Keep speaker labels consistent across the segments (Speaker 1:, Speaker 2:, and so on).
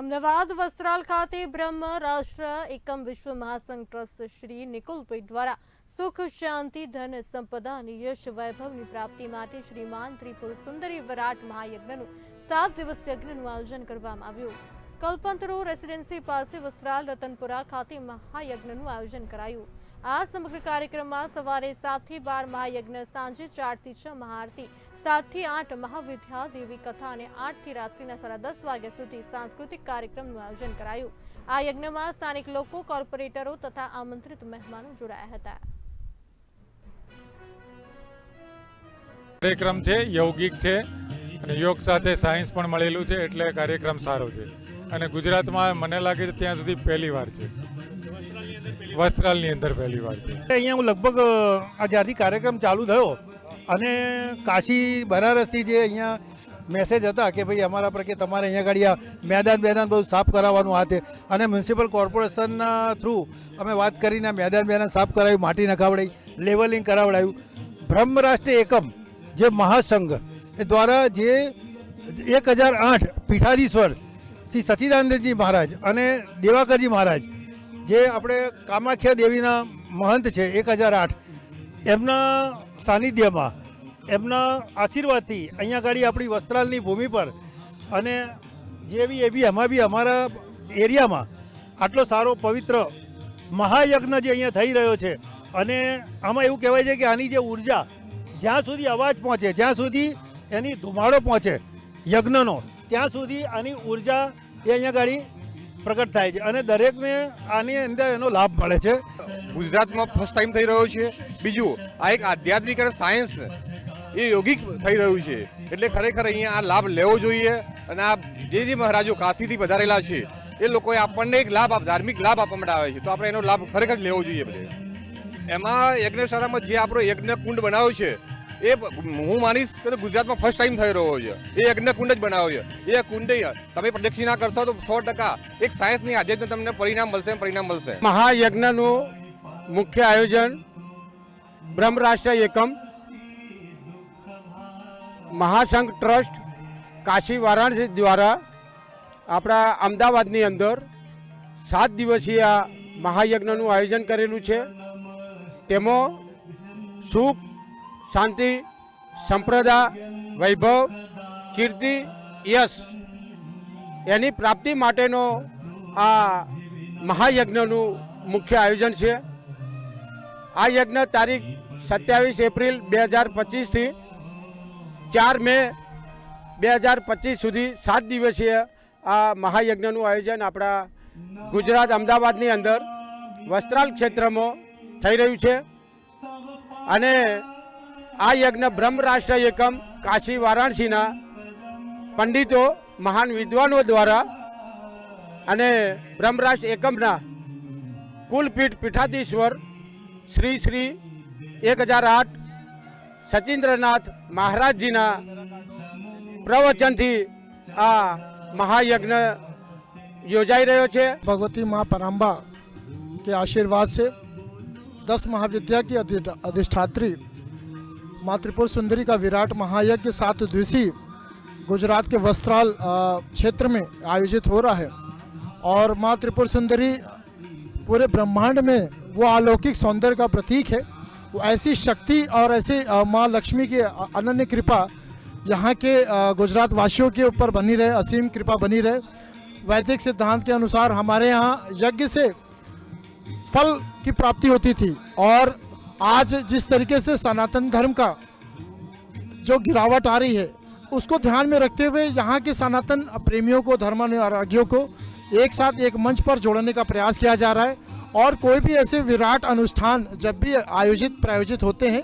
Speaker 1: અમદાવાદ વસ્ત્રાલ ખાતે બ્રહ્મ રાષ્ટ્ર એકમ વિશ્વ મહાસંઘ ટ્રસ્ટ શ્રી નિકુલભાઈ દ્વારા સુખ, શાંતિ, ધન, સંપદા અને યશ વૈભવની પ્રાપ્તિ માટે શ્રીમાન ત્રિપુર સુંદરી વિરાટ મહાયજ્ઞનું સાત દિવસ યજ્ઞનું આયોજન કરવામાં આવ્યું. કલ્પંતરો રેસિડેન્સી પાસે વસ્ત્રાલ રતનપુરા ખાતે મહાયજ્ઞનું આયોજન કરાયું. આ સમગ્ર કાર્યક્રમમાં સવારે સાતથી બાર મહાયજ્ઞ, સાંજે ચારથી છ મહાઆરતી સાતથી આઠ મહાવિદ્યા દેવી કથા અને આઠથી રાત્રિના સાડા દસ વાગ્યા સુધી સાંસ્કૃતિક કાર્યક્રમનું આયોજન કરાયું. આ યજ્ઞમાં સ્થાનિક લોકો કોર્પોરેટરો તથા આમંત્રિત મહેમાનો જોડાયા હતા.
Speaker 2: કાર્યક્રમ છે યૌગિક છે અને યોગ સાથે સાયન્સ પણ મળેલું છે એટલે કાર્યક્રમ સારો છે. અને ગુજરાતમાં મને લાગે છે ત્યાં સુધી પહેલી વાર છે. વસ્ત્રાલની અંદર પહેલી વાર છે.
Speaker 3: અહીંયા હું લગભગ આ જ્યારથી કાર્યક્રમ ચાલુ થયો. અને કાશી બનારસથી જે અહીંયા મેસેજ હતા કે ભાઈ અમારા પર કે તમારે અહીંયા ગાડી આ મેદાન મેદાન બધું સાફ કરાવવાનું હાથે. અને મ્યુનિસિપલ કોર્પોરેશનના થ્રુ અમે વાત કરીને મેદાન મેદાન સાફ કરાવ્યું, માટી નખાવડાવી લેવલિંગ કરાવડાવ્યું બ્રહ્મરાષ્ટ્ર એકમ જે મહાસંઘ, એ દ્વારા જે એક હજાર આઠ પીઠાધીશ્વર શ્રી સચિદાનંદજી મહારાજ અને દેવાકરજી મહારાજ, જે આપણે કામાખ્યા દેવીના મહંત છે, એક હજાર આઠ એમના સાનિધ્યમાં, એમના આશીર્વાદથી અહીંયા આગળ આપણી વસ્ત્રાલની ભૂમિ પર અને જેવી એવી એમાં બી અમારા એરિયામાં આટલો સારો પવિત્ર મહાયજ્ઞ જે અહીંયા થઈ રહ્યો છે અને આમાં એવું કહેવાય છે કે આની જે ઊર્જા જ્યાં સુધી અવાજ પહોંચે, જ્યાં સુધી એની ધુમાડો પહોંચે યજ્ઞનો, ત્યાં સુધી આની ઊર્જા એ અહીંયા ગાડી પ્રગટ થાય છે અને દરેકને આની અંદર એનો લાભ મળે છે.
Speaker 4: ગુજરાતમાં ફર્સ્ટ ટાઈમ થઈ રહ્યો છે. બીજું, આ એક આધ્યાત્મિક અને સાયન્સ એ યોગિક થઈ રહ્યું છે. એટલે ખરેખર અહીંયા આ લાભ લેવો જોઈએ અને આ જે જે મહારાજો કાશીથી વધારેલા છે. એ લોકોએ આપણને એક લાભ ધાર્મિક લાભ આપવા માટે આવે છે. તો આપણે એનો લાભ ખરેખર લેવો જોઈએ બધે. એમાં યજ્ઞશાળામાં જે આપણો યજ્ઞ કુંડ બનાવ્યો છે એ હું માનીશ કે ગુજરાતમાં ફર્સ્ટ ટાઈમ થઈ રહ્યો છે. એ યજ્ઞ કુંડ જ બનાવ્યો છે. એ કુંડ તમે પ્રદક્ષિણા કરશો તો સો ટકા એક સાયન્સની આધ્યાત્મ તમને પરિણામ મળશે પરિણામ મળશે.
Speaker 5: મહાયજ્ઞનું મુખ્ય આયોજન બ્રહ્મરાષ્ટ્ર એકમ, મહાસંઘ ટ્રસ્ટ, કાશી વારાણસી દ્વારા આપણા અમદાવાદની અંદર સાત દિવસીય મહાયજ્ઞનું આયોજન કરેલું છે. તેમાં સુખ શાંતિ, સંપ્રદા, વૈભવ, કીર્તિ, યશ. એની પ્રાપ્તિ માટેનો આ મહાયજ્ઞનું મુખ્ય આયોજન છે. આ યજ્ઞ તારીખ સત્યાવીસ એપ્રિલ બે હજાર પચીસથી ચાર મે બે હજાર પચીસ સુધી સાત દિવસીય આ મહાયજ્ઞનું આયોજન આપણા ગુજરાત અમદાવાદની અંદર વસ્ત્રાલ ક્ષેત્રમાં થઈ રહ્યું છે. અને આ યજ્ઞ બ્રહ્મ રાષ્ટ્ર એકમ કાશી વારાણસીના પંડિતો મહાન વિદ્વાનો દ્વારા અને બ્રહ્મરાજ એકમના કુલપીઠ પીઠાધીશ્વર શ્રી શ્રી એક હજાર આઠ સચિન્દ્રનાથ મહારાજજીના પ્રવચનથી આ મહાયજ્ઞ યોજાઈ રહ્યો છે
Speaker 6: भगवती माँ पराम्बा के आशीर्वाद से दस महाविद्या की अधिष्ठा- अधिष्ठात्री माँ त्रिपुर सुंदरी का विराट महायज्ञ सात दिवसीय गुजरात के वस्त्राल क्षेत्र में आयोजित हो रहा है। और माँ त्रिपुर सुंदरी पूरे ब्रह्मांड में वो अलौकिक सौंदर्य का प्रतीक है। वो ऐसी शक्ति और ऐसी माँ लक्ष्मी की अनन्य कृपा यहाँ के गुजरात वासियों के ऊपर बनी रहे, असीम कृपा बनी रहे। वैदिक सिद्धांत के अनुसार हमारे यहाँ यज्ञ से फल की प्राप्ति होती थी और आज जिस तरीके से सनातन धर्म का जो गिरावट आ रही है उसको ध्यान में रखते हुए यहाँ के सनातन प्रेमियों को धर्मानुरागियों को एक साथ एक मंच पर जोड़ने का प्रयास किया जा रहा है और कोई भी ऐसे विराट अनुष्ठान जब भी आयोजित प्रायोजित होते हैं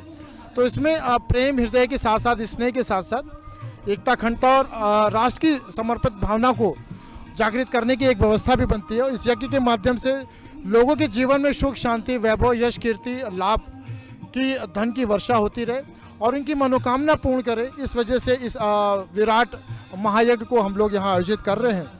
Speaker 6: तो इसमें अ, प्रेम हृदय के साथ साथ स्नेह के साथ साथ एकता खंडता और अ, राष्ट्र की समर्पित भावना को जागृत करने की एक व्यवस्था भी बनती है और इस यज्ञ के माध्यम से लोगों के जीवन में सुख शांति वैभव यश कीर्ति लाभ की धन की वर्षा होती रहे और उनकी मनोकामना पूर्ण करे इस वजह से इस अ, विराट महायज्ञ को हम लोग यहाँ आयोजित कर रहे हैं